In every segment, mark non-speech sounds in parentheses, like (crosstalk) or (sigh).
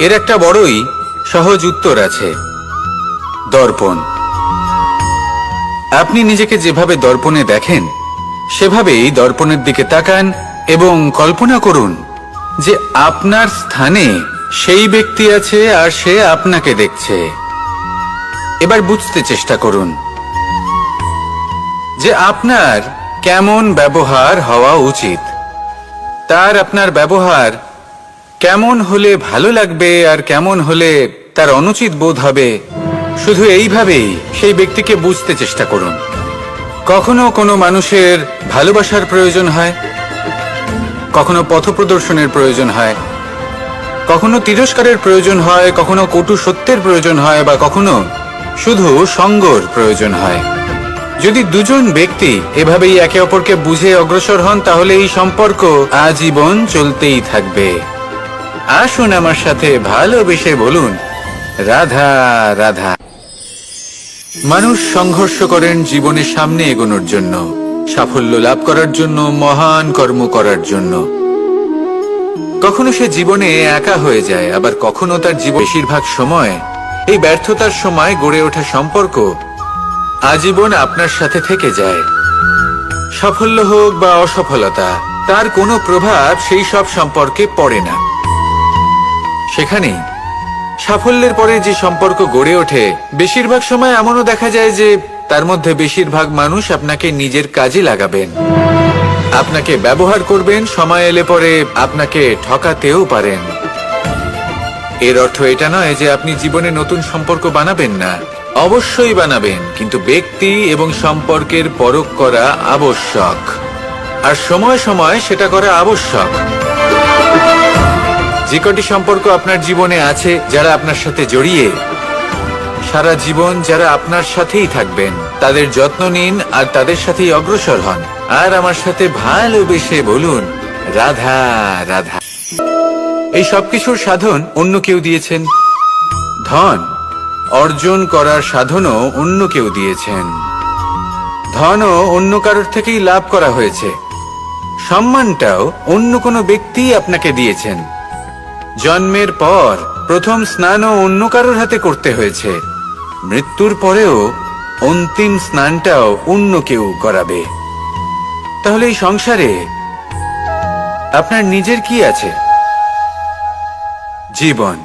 এর একটা বড়ই সহজ উত্তর আছে, দর্পণ। আপনি নিজেকে যেভাবে দর্পণে দেখেন, সেভাবেই দর্পণের দিকে তাকান এবং কল্পনা করুন যে আপনার স্থানে সেই ব্যক্তি আছে আর সে আপনাকে দেখছে। এবার বুঝতে চেষ্টা করুন যে আপনার কেমন ব্যবহার হওয়া উচিত। তার আপনার ব্যবহার কেমন হলে ভালো লাগবে আর কেমন হলে তার অনুচিত বোধ হবে? শুধু এইভাবেই সেই ব্যক্তিকে বুঝতে চেষ্টা করুন। কখনো কোনো মানুষের ভালোবাসার প্রয়োজন হয়? কখনো পথপ্রদর্শনের প্রয়োজন হয়? কখনো তিরস্কারের প্রয়োজন হয়, কখনো কটু সত্যের প্রয়োজন হয় বা কখনো শুধু সঙ্গর প্রয়োজন হয়। যদি দুজন ব্যক্তি এভাবেই একে অপরকে বুঝে অগ্রসর হন, তাহলে এই সম্পর্ক আজীবন চলতেই থাকবে। আসুন আমার সাথে ভালোবেসে বলুন। রাধা রাধা। মানুষ সংঘর্ষ করেন জীবনের সামনে এগোনোর জন্য, সাফল্য লাভ করার জন্য, মহান কর্ম করার জন্য। কখনো সে জীবনে একা হয়ে যায়, আবার কখনো তার জীবন বেশিরভাগ সময় এই ব্যর্থতার সময় গড়ে ওঠা সম্পর্ক আজীবন আপনার সাথে থেকে যায়। সাফল্য হোক বা অসফলতা, তার কোনো প্রভাব সেই সব সম্পর্কে পড়ে না। সেখানেই সাফল্যের পরে যে সম্পর্ক গড়ে ওঠে, বেশিরভাগ সময় এমনও দেখা যায় যে তার মধ্যে বেশিরভাগ মানুষ আপনাকে নিজের কাজে লাগাবেন। আপনাকে ব্যবহার করবেন, সময় এলে পরে আপনাকে ঠকাতেও পারেন। এর অর্থ এটা নয় যে আপনি জীবনে নতুন সম্পর্ক বানাবেন না। অবশ্যই বানাবেন, কিন্তু ব্যক্তি এবং সম্পর্কের পরখ করা আবশ্যক। আর সময় সময় সেটা করা আবশ্যক। যে কটি সম্পর্ক আপনার জীবনে আছে যারা আপনার সাথে জড়িয়ে, সারা জীবন যারা আপনার সাথেই থাকবেন, তাদের যত্ন নিন আর তাদের সাথেই অগ্রসর হন। আর আমার সাথে ভালোবেসে বলুন, রাধা রাধা। এই সবকিছুর সাধন অন্য কেউ দিয়েছেন। ধন অর্জন করার সাধনও অন্য কেউ দিয়েছেন। ধনও অন্য কারোর থেকেই লাভ করা হয়েছে। সম্মানটাও অন্য কোনো ব্যক্তি আপনাকে দিয়েছেন। জন্মের পর প্রথম স্নানও অন্য কারোর হাতে করতে হয়েছে। মৃত্যুর পরেও অন্তিম স্নানটাও অন্য কেউ করাবে। তাহলে এই সংসারে আপনার নিজের কি আছে? জীবন।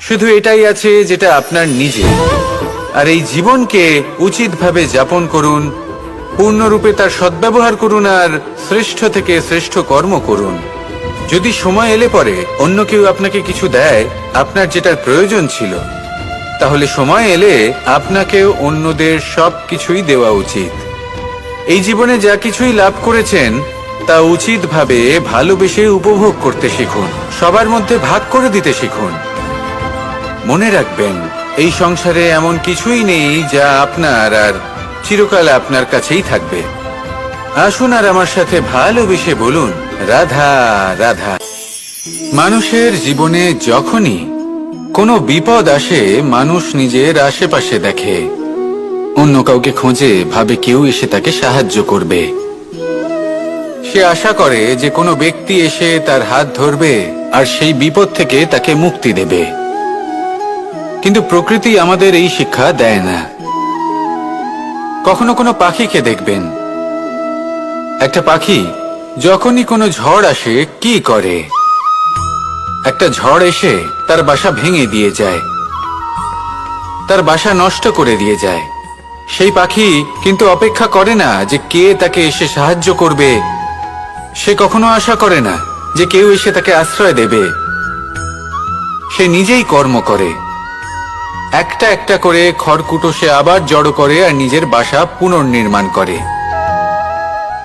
শুধু এটাই আছে যেটা আপনার নিজে আর এই জীবনকে উচিতভাবে যাপন করুন, পূর্ণরূপে তার সদ্ব্যবহার করুন আর শ্রেষ্ঠ থেকে শ্রেষ্ঠ কর্ম করুন। যদি সময় এলে পরে অন্য কেউ আপনাকে কিছু দেয়, আপনার যেটার প্রয়োজন ছিল, তাহলে সময় এলে আপনাকেও অন্যদের সব কিছুই দেওয়া উচিত। এই জীবনে যা কিছুই লাভ করেছেন, তা উচিতভাবে ভালোবেসে উপভোগ করতে শিখুন, সবার মধ্যে ভাগ করে দিতে শিখুন। মনে রাখবেন, এই সংসারে এমন কিছুই নেই যা আপনার আর চিরকাল আপনার কাছেই থাকবে। আসুন আর আমার সাথে ভালোবেসে বলুন রাধা রাধা। মানুষের জীবনে যখনই কোনো বিপদ আসে, মানুষ নিজের আশেপাশে দেখে। অন্য কাউকে খোঁজে, ভাবে কেউ এসে তাকে সাহায্য করবে। সে আশা করে যে কোনো ব্যক্তি এসে তার হাত ধরবে আর সেই বিপদ থেকে তাকে মুক্তি দেবে। কিন্তু প্রকৃতি আমাদের এই শিক্ষা দেয় না। কখনো কোনো পাখিকে দেখবেন। একটা পাখি যখনই কোনো ঝড় আসে, কি করে? একটা ঝড় এসে তার বাসা ভেঙে দিয়ে যায়। তার বাসা নষ্ট করে দিয়ে যায়। সেই পাখি কিন্তু অপেক্ষা করে না যে কে তাকে এসে সাহায্য করবে। সে কখনো আশা করে না যে কেউ এসে তাকে আশ্রয় দেবে। সে নিজেই কর্ম করে। একটা একটা করে খড়কুটো সে আবার জড়ো করে আর নিজের বাসা পুনর্নির্মাণ করে।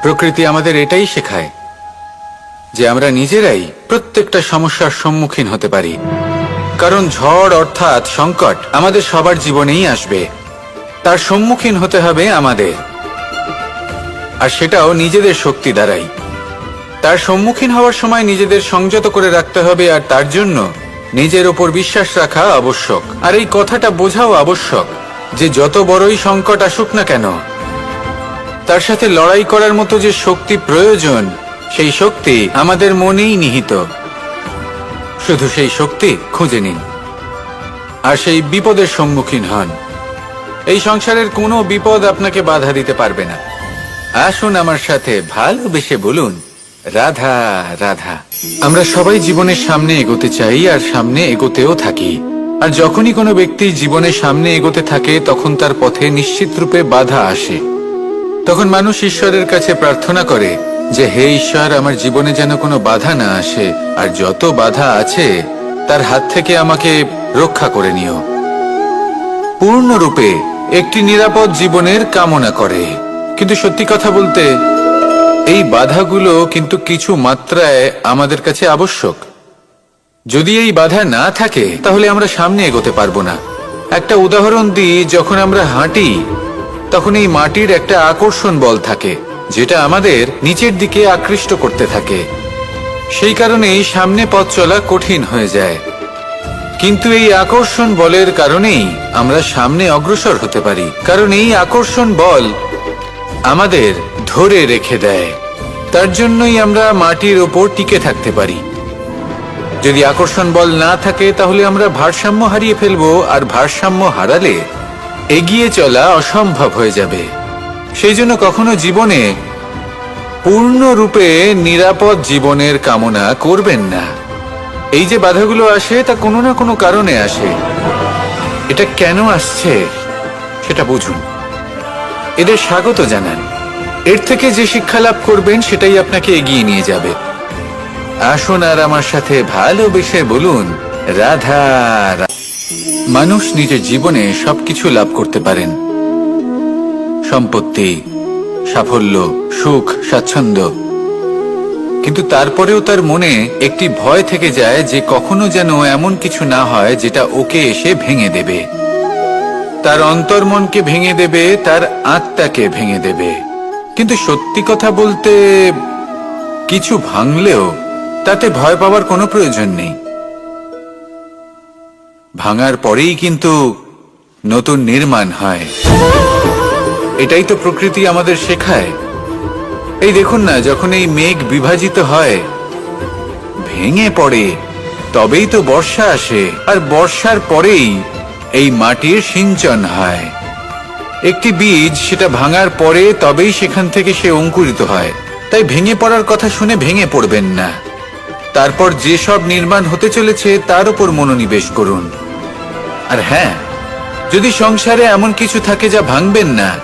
প্রকৃতি আমাদের এটাই শেখায় যে আমরা নিজেরাই প্রত্যেকটা সমস্যার সম্মুখীন হতে পারি। কারণ ঝড় অর্থাৎ সংকট আমাদের সবার জীবনেই আসবে। তার সম্মুখীন হতে হবে আমাদের। আর সেটাও নিজেদের শক্তি দ্বারাই। তার সম্মুখীন হওয়ার সময় নিজেদের সংযত করে রাখতে হবে আর তার জন্য নিজের ওপর বিশ্বাস রাখা আবশ্যক। আর এই কথাটা বোঝাও আবশ্যক যে যত বড়ই সংকট আসুক না কেন তার সাথে লড়াই করার মতো যে শক্তি প্রয়োজন, সেই শক্তি আমাদের মনেই নিহিত। শুধু সেই শক্তি খুঁজে নিন। আর সেই বিপদের সম্মুখীন হন। এই সংসারের কোনো বিপদ আপনাকে বাধা দিতে পারবে না। আসুন আমার সাথে ভালোবেসে বলুন, রাধা রাধা। আমরা সবাই জীবনের সামনে এগোতে চাই আর সামনে এগোতেও থাকি। আর যখনই কোনো ব্যক্তি জীবনের সামনে এগোতে থাকে, তখন তার পথে নিশ্চিত রূপে বাধা আসে। তখন মানুষ ঈশ্বরের কাছে প্রার্থনা করে যে, হে ঈশ্বর, আমার জীবনে যেন কোনো বাধা না আসে, আর যত বাধা আছে, তার হাত থেকে আমাকে রক্ষা করে নিও। পূর্ণরূপে একটি নিরাপদ জীবনের কামনা করে। কিন্তু সত্যি কথা বলতে, এই বাধাগুলো কিন্তু কিছু মাত্রায় আমাদের কাছে আবশ্যক। যদি এই বাধা না থাকে, তাহলে আমরা সামনে এগোতে পারব না। একটা উদাহরণ দিই, যখন আমরা হাঁটি তখন এই মাটির একটা আকর্ষণ বল থাকে, যেটা আমাদের নিচের দিকে আকৃষ্ট করতে থাকে। সেই কারণেই সামনে পথ চলা কঠিন হয়ে যায়। কিন্তু এই আকর্ষণ বলের কারণেই আমরা সামনে অগ্রসর হতে পারি, কারণ এই আকর্ষণ বল আমাদের ধরে রেখে দেয়। তার জন্যই আমরা মাটির ওপর টিকে থাকতে পারি। যদি আকর্ষণ বল না থাকে, তাহলে আমরা ভারসাম্য হারিয়ে ফেলব, আর ভারসাম্য হারালে এগিয়ে চলা অসম্ভব হয়ে যাবে। সেই জন্য কখনো জীবনে পূর্ণরূপে নিরাপদ জীবনের কামনা করবেন না। এই যে বাধাগুলো আসে, তা কোনো না কোনো কারণে আসে। এটা কেন আসছে, সেটা বুঝুন। এদের স্বাগত জানান। এর থেকে যে শিক্ষা লাভ করবেন, সেটাই আপনাকে এগিয়ে নিয়ে যাবে। আসুন আর আমার সাথে ভালোবেসে বলুন, রাধা মানুষ নিজের জীবনে সবকিছু লাভ করতে পারেন। সম্পত্তি, সাফল্য, সুখ, স্বাচ্ছন্দ্য। কিন্তু তারপরেও তার মনে একটি ভয় থেকে যায় যে কখনো যেন এমন কিছু না হয় যেটা ওকে এসে ভেঙে দেবে। তার অন্তর্মনকে ভেঙে দেবে, তার আত্মাকে ভেঙে দেবে। কিন্তু সত্যি কথা বলতে, কিছু ভাঙলেও তাতে ভয় পাওয়ার কোনো প্রয়োজন নেই। ভাঙার পরেই কিন্তু নতুন নির্মাণ হয়। এটাই তো প্রকৃতি আমাদের শেখায়। এই দেখুন না, যখন এই মেঘ বিভাজিত হয়, ভেঙে পড়ে, তবেই তো বর্ষা আসে, আর বর্ষার পরেই এই মাটির সিঞ্চন হয়। একটি বীজ সেটা ভাঙার পরে তবেই সেখান থেকে সে অঙ্কুরিত হয়। তাই ভেঙে পড়ার কথা শুনে ভেঙে পড়বেন না। তারপর যে সব নির্মাণ হতে চলেছে, তার উপর মনোনিবেশ করুন। আর হ্যাঁ যদি সংসারে এমন কিছু থাকে যা ভাঙবেন না,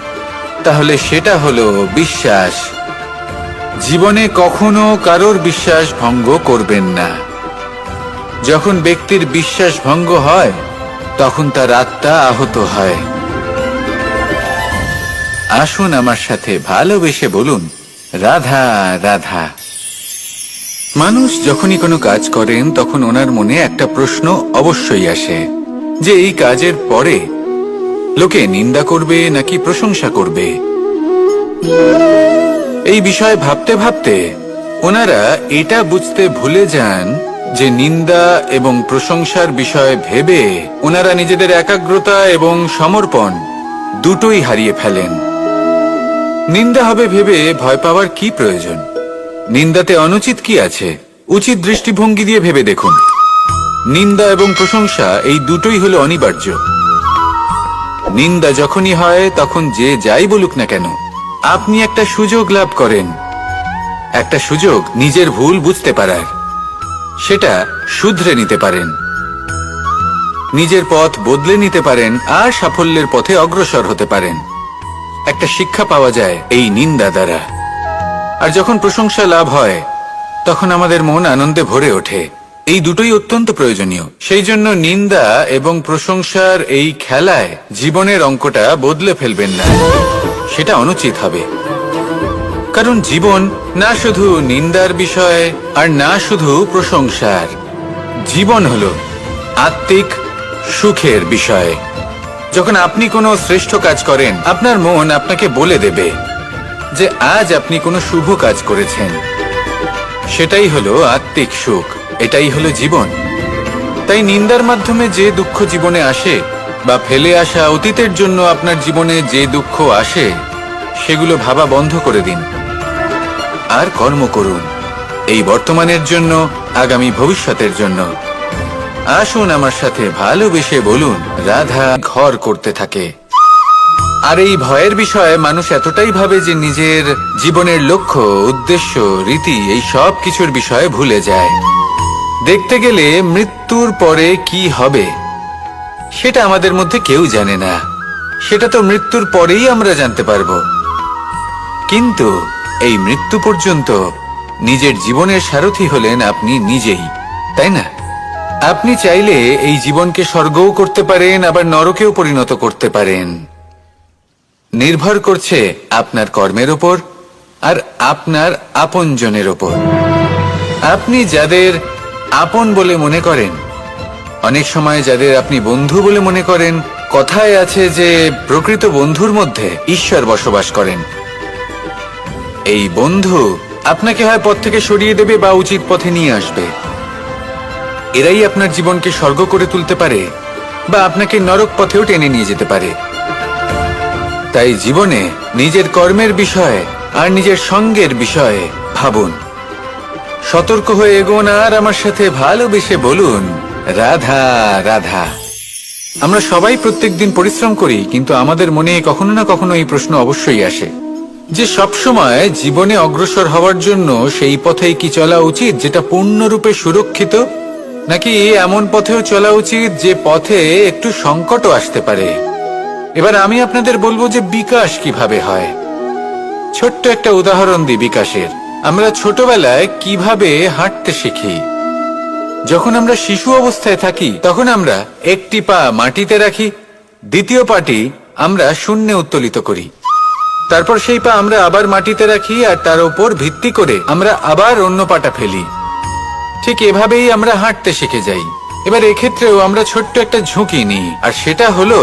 তাহলে সেটা হলো বিশ্বাস। জীবনে কখনো কারোর বিশ্বাস ভঙ্গ করবেন না। যখন ব্যক্তির বিশ্বাস ভঙ্গ হয়, তখন তার আত্মা আহত হয়। আসুন আমার সাথে ভালোবেসে বলুন, রাধা রাধা। মানুষ যখনই কোনো কাজ করেন, তখন ওনার মনে একটা প্রশ্ন অবশ্যই আসে। যে এই কাজের পরে লোকে নিন্দা করবে নাকি প্রশংসা করবে? এই বিষয়ে ভাবতে ভাবতে ওনারা এটা বুঝতে ভুলে যান যে নিন্দা এবং প্রশংসার বিষয়ে ভেবে ওনারা নিজেদের একাগ্রতা এবং সমর্পণ দুটোই হারিয়ে ফেলেন। নিন্দা হবে ভেবে ভয় পাওয়ার কি প্রয়োজন? নিন্দাতে অনুচিত কি আছে? উচিত দৃষ্টিভঙ্গি দিয়ে ভেবে দেখুন। নিন্দা এবং প্রশংসা এই দুটোই হলো অনিবার্য। নিন্দা যখনই হয়, তখন যে যাই বলুক না কেন, আপনি একটা সুযোগ লাভ করেন। একটা সুযোগ নিজের ভুল বুঝতে পারার। সেটা শুধরে নিতে পারেন। নিজের পথ বদলে নিতে পারেন আর সাফল্যের পথে অগ্রসর হতে পারেন। একটা শিক্ষা পাওয়া যায় এই নিন্দা দ্বারা। আর যখন প্রশংসা লাভ হয়, তখন আমাদের মন আনন্দে ভরে ওঠে। এই দুটোই অত্যন্ত প্রয়োজনীয়। সেই জন্য নিন্দা এবং প্রশংসার এই খেলায় জীবনের অঙ্কটা বদলে ফেলবেন না। সেটা অনুচিত হবে। কারণ জীবন না শুধু নিন্দার বিষয় আর না শুধু প্রশংসার। জীবন হলো আত্মিক সুখের বিষয়। যখন আপনি কোনো শ্রেষ্ঠ কাজ করেন, আপনার মন আপনাকে বলে দেবে যে আজ আপনি কোনো শুভ কাজ করেছেন। সেটাই হলো আত্মিক সুখ। এটাই হলো জীবন। তাই নিন্দার মাধ্যমে যে দুঃখ জীবনে আসে বা ফেলে আসা অতীতের জন্য আপনার জীবনে যে দুঃখ আসে, সেগুলো ভাবা বন্ধ করে দিন। আর কর্ম করুন, এই বর্তমানের জন্য, আগামী ভবিষ্যতের জন্য। আসুন আমার সাথে ভালোবেসে বলুন, রাধা ঘর করতে থাকে। আর এই ভয়ের বিষয়ে মানুষ এতটাই ভাবে যে নিজের জীবনের লক্ষ্য, উদ্দেশ্য, রীতি, এই সব কিছুর বিষয়ে ভুলে যায়। দেখতে গেলে মৃত্যুর পরে কি হবে? সেটা আমাদের মধ্যে কেউ জানে না। সেটা তো মৃত্যুর পরেই আমরা জানতে পারব। কিন্তু এই মৃত্যু পর্যন্ত নিজের জীবনের সারথি হলেন আপনি নিজেই, তাই না? আপনি চাইলে এই জীবনকে স্বর্গও করতে পারেন, আবার নরকেও পরিণত করতে পারেন। নির্ভর করছে আপনার কর্মের ওপর আর আপনার আপনজনের ওপর। আপনি যাদের আপন বলে মনে করেন। অনেক সময় যাদের আপনি বন্ধু বলে মনে করেন, কথায় আছে যে প্রকৃত বন্ধুর মধ্যে ঈশ্বর বসবাস করেন। এই বন্ধু আপনাকে হয় পথ থেকে সরিয়ে দেবে বা উচিত পথে নিয়ে আসবে। এরাই আপনার জীবনকে স্বর্গ করে তুলতে পারে বা আপনাকে নরক পথেও টেনে নিয়ে যেতে পারে। তাই জীবনে নিজের কর্মের বিষয়ে আর নিজের সঙ্গের বিষয়ে ভাবুন। সতর্ক হয়ে এগোন আর আমার সাথে ভালোবেসে বলুন, রাধা রাধা। আমরা সবাই প্রত্যেকদিন পরিশ্রম করি, কিন্তু আমাদের মনে কখনো না কখনো এই প্রশ্ন অবশ্যই আসে। যে সবসময় জীবনে অগ্রসর হওয়ার জন্য সেই পথেই কি চলা উচিত, যেটা পূর্ণরূপে সুরক্ষিত? নাকি এমন পথেও চলা উচিত যে পথে একটু সংকটও আসতে পারে? এবার আমি আপনাদের বলব যে বিকাশ কীভাবে হয়। ছোট্ট একটা উদাহরণ দিই বিকাশের। আমরা ছোটবেলায় কীভাবে হাঁটতে শিখি? যখন আমরা শিশু অবস্থায় থাকি, তখন আমরা একটি পা মাটিতে রাখি, দ্বিতীয় পাটি আমরা শূন্যে উত্তোলিত করি। তারপর সেই পা আমরা আবার মাটিতে রাখি আর তার উপর ভিত্তি করে আমরা আবার অন্য পাটা ফেলি। ঠিক এভাবেই আমরা হাঁটতে শিখে যাই। এবার এক্ষেত্রেও আমরা ছোট্ট একটা ঝুঁকি নিই, আর সেটা হলো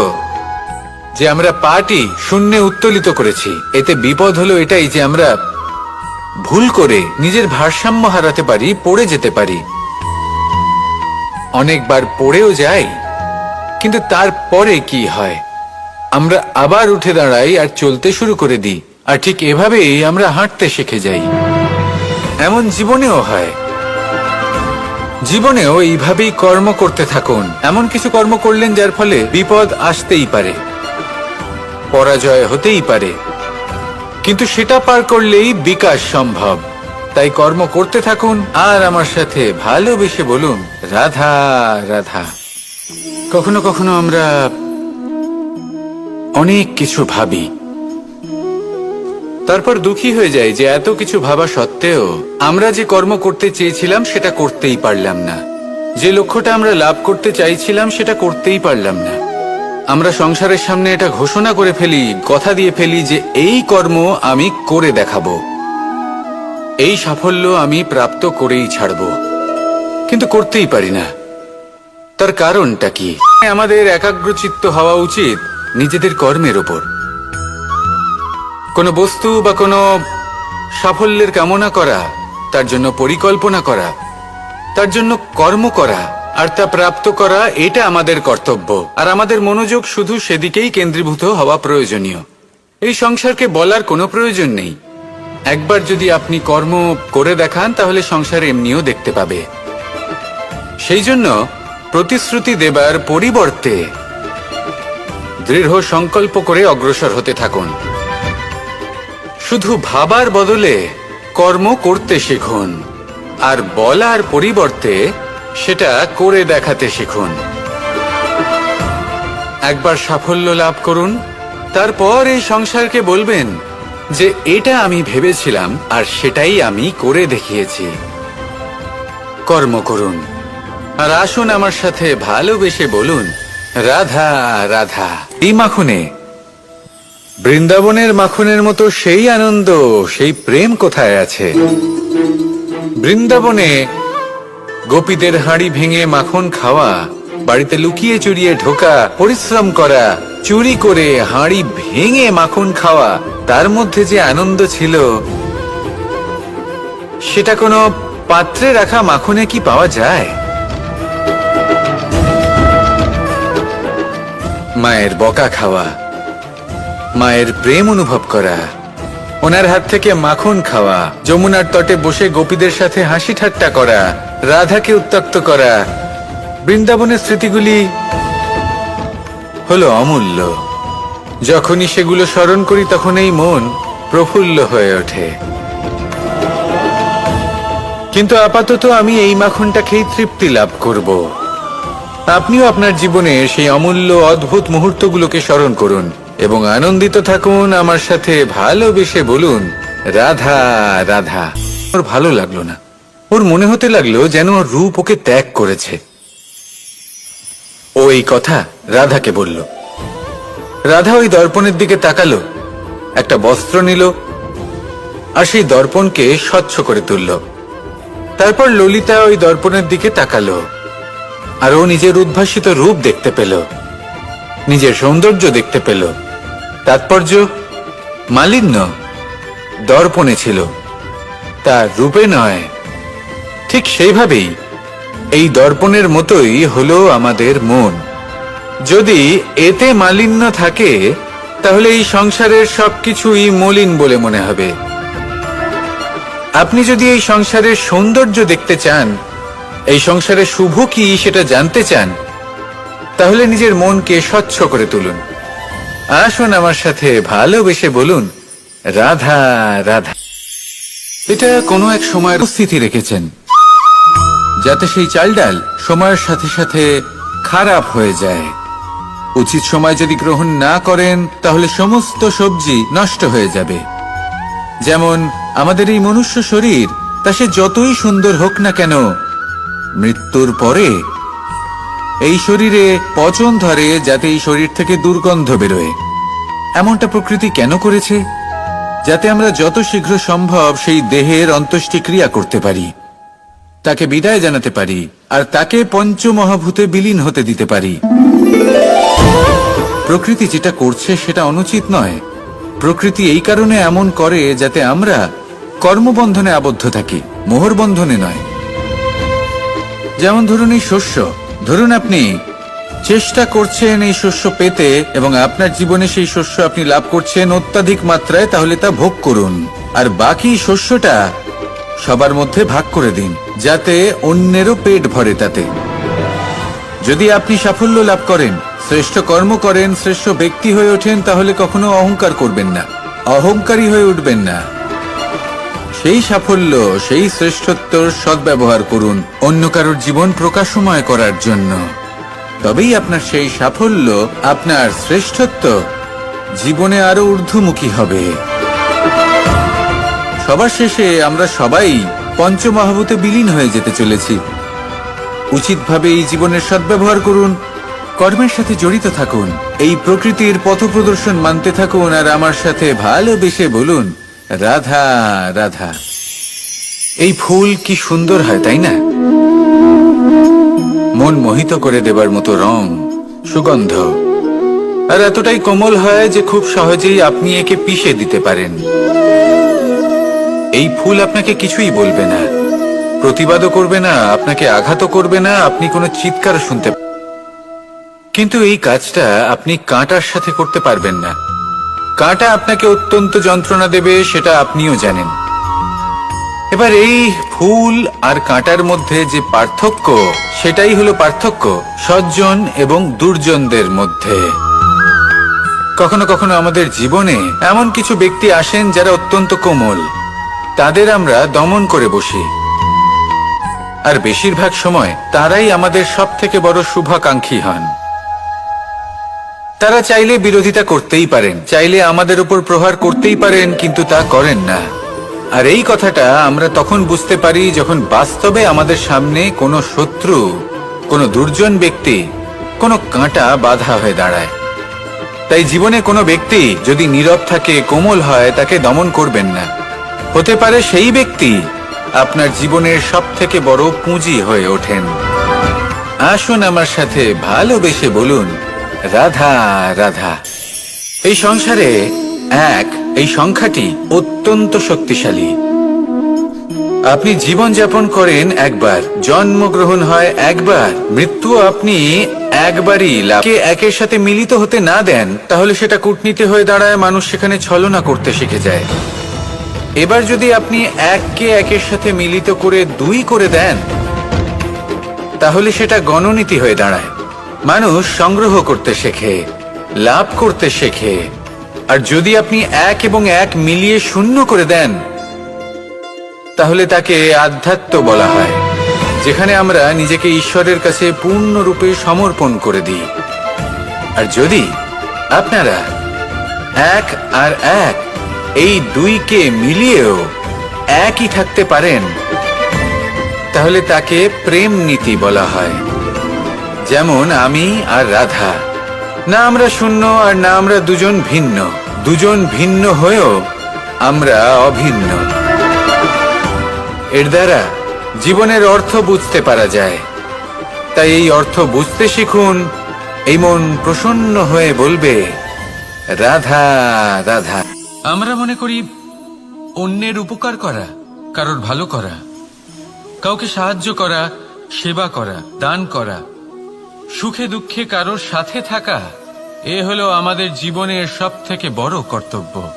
যে আমরা পাটি শূন্যে উত্তোলিত করেছি। এতে বিপদ হলো এটাই যে আমরা ভুল করে নিজের ভারসাম্য হারাতে পারি, পড়ে যেতে পারি। অনেকবার পড়েও যাই, কিন্তু তারপরে কি হয়? আমরা আবার উঠে দাঁড়াই আর চলতে শুরু করে দিই, আর ঠিক এভাবেই আমরা হাঁটতে শিখে যাই। এমন জীবনেও হয়। জীবনেও এইভাবেই কর্ম করতে থাকুন। এমন কিছু কর্ম করলেন যার ফলে বিপদ আসতেই পারে, পরাজয় হতেই পারে। কিন্তু সেটা পার করলেই বিকাশ সম্ভব। তাই কর্ম করতে থাকুন আর আমার সাথে ভালোবেসে বলুন, রাধা রাধা। কখনো কখনো আমরা অনেক কিছু ভাবি। তারপর দুঃখী হয়ে যায় যে এত কিছু ভাবা সত্ত্বেও আমরা যে কর্ম করতে চেয়েছিলাম সেটা করতেই পারলাম না। যে লক্ষ্যটা আমরা লাভ করতে চাইছিলাম সেটা করতেই পারলাম না। আমরা সংসারের সামনে এটা ঘোষণা করে ফেলি, কথা দিয়ে ফেলি যে এই কর্ম আমি করে দেখাবো। এই সাফল্য আমি প্রাপ্ত করেই ছাড়ব। কিন্তু করতেই পারি না। তার কারণটা কি? আমাদের একাগ্রচিত্ত হওয়া উচিত নিজেদের কর্মের ওপর। কোনো বস্তু বা কোনো সাফল্যের কামনা করা, তার জন্য পরিকল্পনা করা, তার জন্য কর্ম করা আর তা প্রাপ্ত করা এটা আমাদের কর্তব্য। আর আমাদের মনোযোগ শুধু সেদিকেই কেন্দ্রীভূত হওয়া প্রয়োজনীয়। এই সংসারকে বলার কোনো প্রয়োজন নেই। একবার যদি আপনি কর্ম করে দেখান, তাহলে সংসার এমনিও দেখতে পাবে। সেই জন্য প্রতিশ্রুতি দেবার পরিবর্তে দৃঢ় সংকল্প করে অগ্রসর হতে থাকুন। শুধু ভাবার বদলে কর্ম করতে শিখুন। আর বলার পরিবর্তে সেটা করে দেখাতে শিখুন। একবার সাফল্য লাভ করুন, তারপর এই সংসারকে বলবেন যে, এটা আমি ভেবেছিলাম আর সেটাই আমি করে দেখিয়েছি। কর্ম করুন। আর আসুন আমার সাথে ভালোবেসে বলুন, রাধা রাধা। এই মাখনে, বৃন্দাবনের মাখনের মতো সেই আনন্দ, সেই প্রেম কোথায় আছে? বৃন্দাবনে গোপীদের হাঁড়ি ভেঙে মাখন খাওয়া, বাড়িতে লুকিয়ে চুরিয়ে ঢোকা, পরিশ্রম করা, চুরি করে হাঁড়ি ভেঙে মাখন খাওয়া, তার মধ্যে যে আনন্দ ছিল, সেটা কোনো পাত্রে রাখা মাখনে কি পাওয়া যায়? মায়ের বকা খাওয়া, মায়ের প্রেম অনুভব করা, ওনার হাত থেকে মাখন খাওয়া, যমুনার তটে বসে গোপীদের সাথে হাসি ঠাট্টা করা রাধাকে উত্তক্ত করা বৃন্দাবনের স্মৃতিগুলি হলো অমূল্য। যখনই সেগুলো স্মরণ করি তখন এই মন প্রফুল্ল হয়ে ওঠে। কিন্তু আপাতত আমি এই মাখনটা খেয়ে তৃপ্তি লাভ করব। আপনিও আপনার জীবনে সেই অমূল্য, অদ্ভুত মুহূর্তগুলোকে স্মরণ করুন এবং আনন্দিত থাকুন। আমার সাথে ভালোবেসে বলুন, রাধা রাধা। ওর ভালো লাগল না। ওর মনে হতে লাগল যেন ওর রূপ ওকে ত্যাগ করেছে। ও এই কথা রাধাকে বলল। রাধা ওই দর্পণের দিকে তাকালো, একটা বস্ত্র নিল, আর সেই দর্পণকে স্বচ্ছ করে তুলল। তারপর ললিতা ওই দর্পণের দিকে তাকালো, আর ও নিজের উদ্ভাসিত রূপ দেখতে পেল, নিজের সৌন্দর্য দেখতে পেল। তাৎপর্য মালিন্য দর্পণে ছিল, তার রূপে নয়। ঠিক সেইভাবেই এই দর্পণের মতোই হলো আমাদের মন। যদি এতে মালিন্য থাকে, তাহলে এই সংসারের সবকিছুই মলিন বলে মনে হবে। আপনি যদি এই সংসারের সৌন্দর্য দেখতে চান, এই সংসারে শুভ কি সেটা জানতে চান, তাহলে নিজের মনকে স্বচ্ছ করে তুলুন। আসুন আমার সাথে ভালোবেসে বলুন, রাধা রাধা। এটা কোনো এক সময়ের স্থিতি রেখেছেন। যাতে সেই চাল ডাল সময়ের সাথে সাথে খারাপ হয়ে যায়। উচিত সময় যদি গ্রহণ না করেন, তাহলে সমস্ত সবজি নষ্ট হয়ে যাবে। যেমন আমাদের এই মনুষ্য শরীর, তা সে যতই সুন্দর হোক না কেন, মৃত্যুর পরে এই শরীরে পচন ধরে যাতে এই শরীর থেকে দুর্গন্ধ বেরোয়। এমনটা প্রকৃতি কেন করেছে? যাতে আমরা যত শীঘ্র সম্ভব সেই দেহের অন্ত্যেষ্টিক্রিয়া করতে পারি। তাকে বিদায় জানাতে পারি, আর তাকে পঞ্চমহাভূতে বিলীন হতে দিতে পারি। প্রকৃতি যেটা করছে সেটা অনুচিত নয়। প্রকৃতি এই কারণে এমন করে যাতে আমরা কর্মবন্ধনে আবদ্ধ থাকি মোহর বন্ধনে নয়। যেমন ধরুন এই শস্য, ধরুন আপনি চেষ্টা করছেন এই শস্য পেতে এবং আপনার জীবনে সেই শস্য আপনি লাভ করছেন অত্যাধিক মাত্রায়, তাহলে তা ভোগ করুন। আর বাকি শস্যটা সবার মধ্যে ভাগ করে দিন। যাতে অন্যেরও পেট ভরে তাতে। যদি আপনি সাফল্য লাভ করেন, শ্রেষ্ঠ কর্ম করেন, শ্রেষ্ঠ ব্যক্তি হয়ে ওঠেন, তাহলে কখনো অহংকার করবেন না। অহংকারী হয়ে উঠবেন না। সেই সাফল্য, সেই শ্রেষ্ঠত্বর সদ্ব্যবহার করুন অন্য কারোর জীবন প্রকাশময় করার জন্য। তবেই আপনার সেই সাফল্য, আপনার শ্রেষ্ঠত্ব জীবনে আরও ঊর্ধ্বমুখী হবে। সবার শেষে আমরা সবাই পঞ্চমহাভূতে বিলীন হয়ে যেতে চলেছি। উচিতভাবে এই জীবনের সদ্ব্যবহার করুন, কর্মের সাথে জড়িত থাকুন, এই প্রকৃতির পথপ্রদর্শন মানতে থাকুন, আর আমার সাথে ভালোবেসে বলুন, রাধা রাধা। এই ফুল কি সুন্দর হয়, তাই না? মন মোহিত করে দেবার মতো রং, সুগন্ধ। আর এতটাই কোমল হয় যে খুব সহজেই আপনি একে পিষে দিতে পারেন। এই ফুল আপনাকে কিছুই বলবে না। প্রতিবাদও করবে না, আপনাকে আঘাতও করবে না, আপনি কোনো চিৎকার শুনতে কিন্তু এই কাজটা আপনি কাঁটার সাথে করতে পারবেন না। কাঁটা আপনাকে অত্যন্ত যন্ত্রণা দেবে, সেটা আপনিও জানেন। এবার এই ফুল আর কাঁটার মধ্যে যে পার্থক্য, সেটাই হলো পার্থক্য সজ্জন এবং দুর্জনদের মধ্যে। কখনো কখনো আমাদের জীবনে এমন কিছু ব্যক্তি আসেন যারা অত্যন্ত কোমল। তাদের আমরা দমন করে বসি। আর বেশিরভাগ সময় তারাই আমাদের সব থেকে বড় শুভাকাঙ্ক্ষী হন। তারা চাইলে বিরোধিতা করতেই পারেন, চাইলে আমাদের উপর প্রহার করতেই পারেন, কিন্তু তা করেন না। আর এই কথাটা আমরা তখন বুঝতে পারি যখন বাস্তবে আমাদের সামনে কোনো শত্রু, কোনো দুর্জন ব্যক্তি, কোনো কাঁটা বাধা হয়ে দাঁড়ায়। তাই জীবনে কোনো ব্যক্তি যদি নীরব থাকে, কোমল হয়, তাকে দমন করবেন না। হতে পারে সেই ব্যক্তি আপনার জীবনের সব থেকে বড় পুঁজি হয়ে ওঠেন। আসুন আমার সাথে ভালোবেসে বলুন, রাধা রাধা। এই সংসারে এক, এই সংখ্যাটি অত্যন্ত শক্তিশালী। আপনি জীবন যাপন করেন একবার, জন্মগ্রহণ হয় একবার, মৃত্যু আপনি একবারই লাভকে একের সাথে মিলিত হতে না দেন, তাহলে সেটা কূটনীতি হয়ে দাঁড়ায়, মানুষ সেখানে ছলনা করতে শিখে যায়। এবার যদি আপনি এককে একের সাথে মিলিত করে দুই করে দেন, তাহলে সেটা গণনীতি হয়ে দাঁড়ায়। মানুষ সংগ্রহ করতে শেখে, লাভ করতে শেখে। আর যদি আপনি এক এবং এক মিলিয়ে শূন্য করে দেন, তাহলে তাকে আধ্যাত্ম বলা হয়, যেখানে আমরা নিজেকে ঈশ্বরের কাছে পূর্ণরূপে সমর্পণ করে দিই। আর যদি আপনারা এক আর এক এই দুইকে মিলিয়েও একই থাকতে পারেন। তাহলে তাকে প্রেম নীতি বলা হয়। যেমন আমি আর রাধা। না আমরা শূন্য আর না আমরা দুজন ভিন্ন। দুজন ভিন্ন হয়েও আমরা অভিন্ন। এর দ্বারা জীবনের অর্থ বুঝতে পারা যায়। তাই এই অর্থ বুঝতে শিখুন। এই মন প্রসন্ন হয়ে বলবে, রাধা রাধা। আমরা মনে করি অন্যের উপকার করা, কারোর ভালো করা, কাউকে সাহায্য করা, সেবা করা, দান করা, সুখে দুঃখে কারোর সাথে থাকা, এ হলো আমাদের জীবনের সব থেকে বড় কর্তব্য।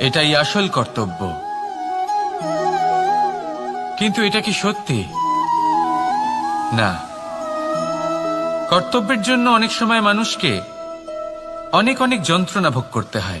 এটাই আসল কর্তব্য। কিন্তু এটা কি সত্যি? না। কর্তব্যের জন্য অনেক সময় মানুষকে অনেক অনেক যন্ত্রণা ভোগ করতে হয়।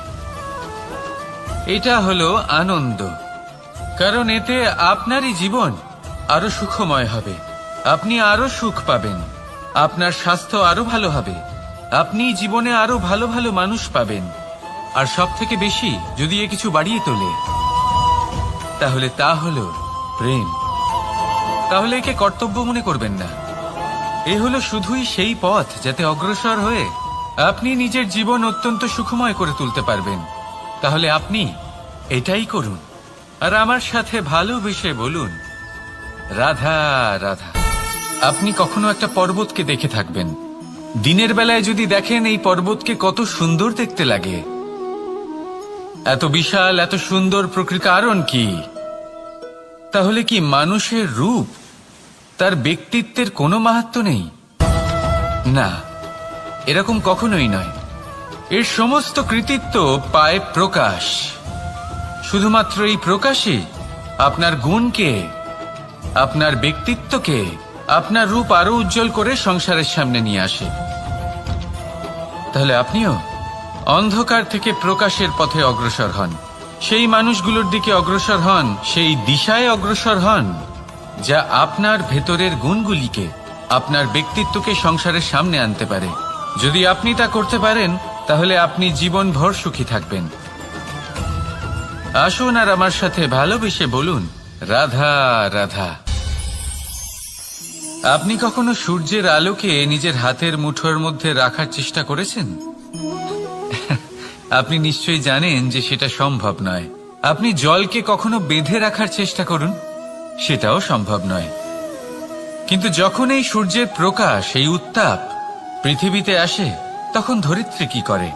এটা হলো আনন্দ। কারণ এতে আপনারই জীবন আরও সুখময় হবে। আপনি আরও সুখ পাবেন। আপনার স্বাস্থ্য আরও ভালো হবে। আপনি জীবনে আরও ভালো ভালো মানুষ পাবেন। আর সব থেকে বেশি যদি এ কিছু বাড়িয়ে তোলে, তাহলে তা হলো প্রেম। তাহলে একে কর্তব্য মনে করবেন না। এ হলো শুধুই সেই পথ যাতে অগ্রসর হয়ে আপনি নিজের জীবন অত্যন্ত সুখময় করে তুলতে পারবেন। তাহলে আপনি এটাই করুন। আর আমার সাথে ভালোবেসে বলুন। রাধা রাধা, আপনি কখনো একটা পর্বতকে দেখে থাকবেন। দিনের বেলায় যদি দেখেন এই পর্বতকে কত সুন্দর দেখতে লাগে। এত বিশাল, এত সুন্দর প্রকৃতি কারণ কি? তাহলে কি মানুষের রূপ তার ব্যক্তিত্বের কোনো মাহাত্ম নেই? না, এরকম কখনোই নয়। এর সমস্ত কৃতিত্ব পায় প্রকাশ। শুধুমাত্র এই প্রকাশে আপনার গুণকে, আপনার ব্যক্তিত্বকে, আপনার রূপ আরও উজ্জ্বল করে সংসারের সামনে নিয়ে আসে। তাহলে আপনিও অন্ধকার থেকে প্রকাশের পথে অগ্রসর হন। সেই মানুষগুলোর দিকে অগ্রসর হন, সেই দিশায় অগ্রসর হন, যা আপনার ভেতরের গুণগুলিকে, আপনার ব্যক্তিত্বকে সংসারের সামনে আনতে পারে। যদি আপনি তা করতে পারেন তাহলে আপনি জীবনভর সুখী থাকবেন। আসুন আর আমার সাথে ভালোবেসে বলুন, রাধা রাধা। আপনি কখনো সূর্যের আলোকে নিজের হাতের মুঠোর মধ্যে রাখার চেষ্টা করেছেন? (laughs) আপনি নিশ্চয়ই জানেন যে সেটা সম্ভব নয়। আপনি জলকে কখনো বেঁধে রাখার চেষ্টা করুন? সেটাও সম্ভব নয়। কিন্তু যখন এই সূর্যের প্রকাশ, এই উত্তাপ পৃথিবীতে আসে তখন ধরিত্রী কি করে?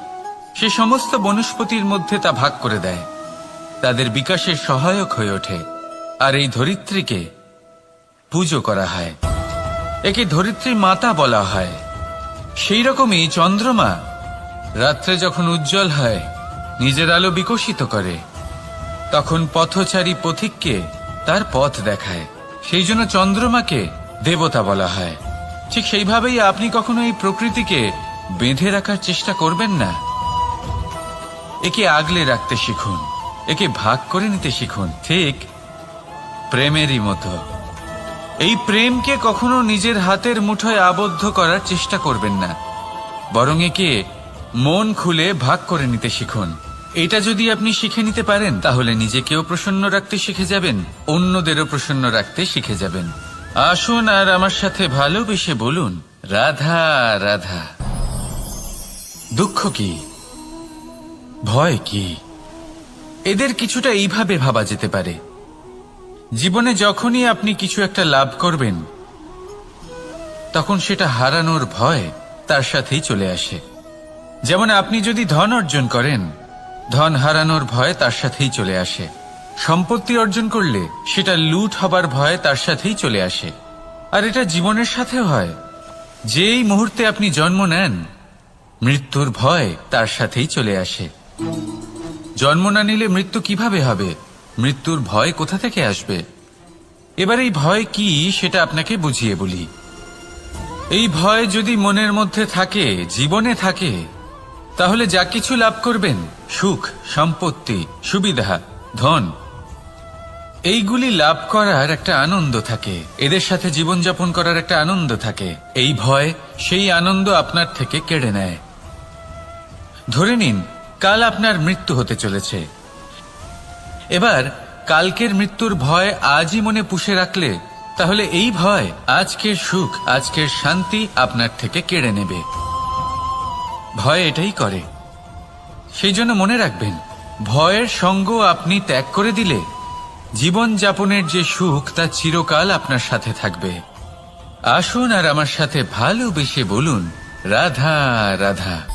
সে সমস্ত বনস্পতির মধ্যে তা ভাগ করে দেয়। তাদের বিকাশের সহায়ক হয়ে ওঠে। আর এই ধরিত্রীকে পুজো করা হয়। একে ধরিত্রী মাতা বলা হয়। সেই রকমই চন্দ্রমা রাত্রে যখন উজ্জ্বল হয়, নিজের আলো বিকশিত করে, তখন পথচারী পথিককে তার পথ দেখায়। সেই জন্য চন্দ্রমাকে দেবতা বলা হয়। ঠিক সেইভাবেই আপনি কখনো এই প্রকৃতিকে বেঁধে রাখার চেষ্টা করবেন না। একে আগলে রাখতে শিখুন, একে ভাগ করে নিতে শিখুন, ঠিক প্রেমেরই মতো। এই প্রেমকে কখনো নিজের হাতের মুঠোয় আবদ্ধ করার চেষ্টা করবেন না, বরং একে মন খুলে ভাগ করে নিতে শিখুন। এটা যদি আপনি শিখে নিতে পারেন, তাহলে নিজেকেও প্রসন্ন রাখতে শিখে যাবেন, অন্যদেরও প্রসন্ন রাখতে শিখে যাবেন। আসুন আর আমার সাথে ভালোবেসে বলুন, রাধা রাধা। দুঃখ কি? ভয় কি? এদের কিছুটা এইভাবে ভাবা যেতে পারে। জীবনে যখনই আপনি কিছু একটা লাভ করবেন, তখন সেটা হারানোর ভয় তার সাথেই চলে আসে। যেমন আপনি যদি ধন অর্জন করেন, ধন হারানোর ভয় তার সাথেই চলে আসে। সম্পত্তি অর্জন করলে সেটা লুট হবার ভয় তার সাথেই চলে আসে। আর এটা জীবনের সাথে হয়। যেই মুহূর্তে আপনি জন্ম নেন মৃত্যুর ভয় তার সাথেই চলে আসে। জন্ম না নিলে মৃত্যু কীভাবে হবে? মৃত্যুর ভয় কোথা থেকে আসবে? এবার এই ভয় কি সেটা আপনাকে বুঝিয়ে বলি। এই ভয় যদি মনের মধ্যে থাকে, জীবনে থাকে, তাহলে যা কিছু লাভ করবেন, সুখ, সম্পত্তি, সুবিধা, ধন, এইগুলি লাভ করার একটা আনন্দ থাকে। এদের সাথে জীবনযাপন করার একটা আনন্দ থাকে। এই ভয় সেই আনন্দ আপনার থেকে কেড়ে নেয়। ধরে নিন, কাল আপনার মৃত্যু হতে চলেছে। এবার, কালকের মৃত্যুর ভয় আজই মনে পুষে রাখলে, তাহলে এই ভয় আজকের সুখ, আজকের শান্তি আপনার থেকে কেড়ে নেবে। ভয় এটাই করে। সেই জন্য মনে রাখবেন, ভয়ের সঙ্গ আপনি ত্যাগ করে দিলে জীবন যাপনের যে সুখ, তা চিরকাল আপনার সাথে থাকবে। আসুন আর আমার সাথে ভালোবেসে বলুন, রাধা রাধা।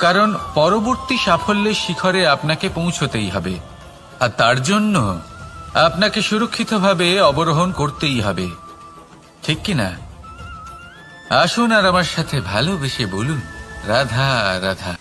কারণ পরবর্তী সাফল্যের শিখরে আপনাকে পৌঁছতেই হবে। আর তার জন্য আপনাকে সুরক্ষিতভাবে অবরোহণ করতেই হবে। ঠিক কিনা? আসুন আর আমার সাথে ভালোবেসে বলুন, রাধা রাধা।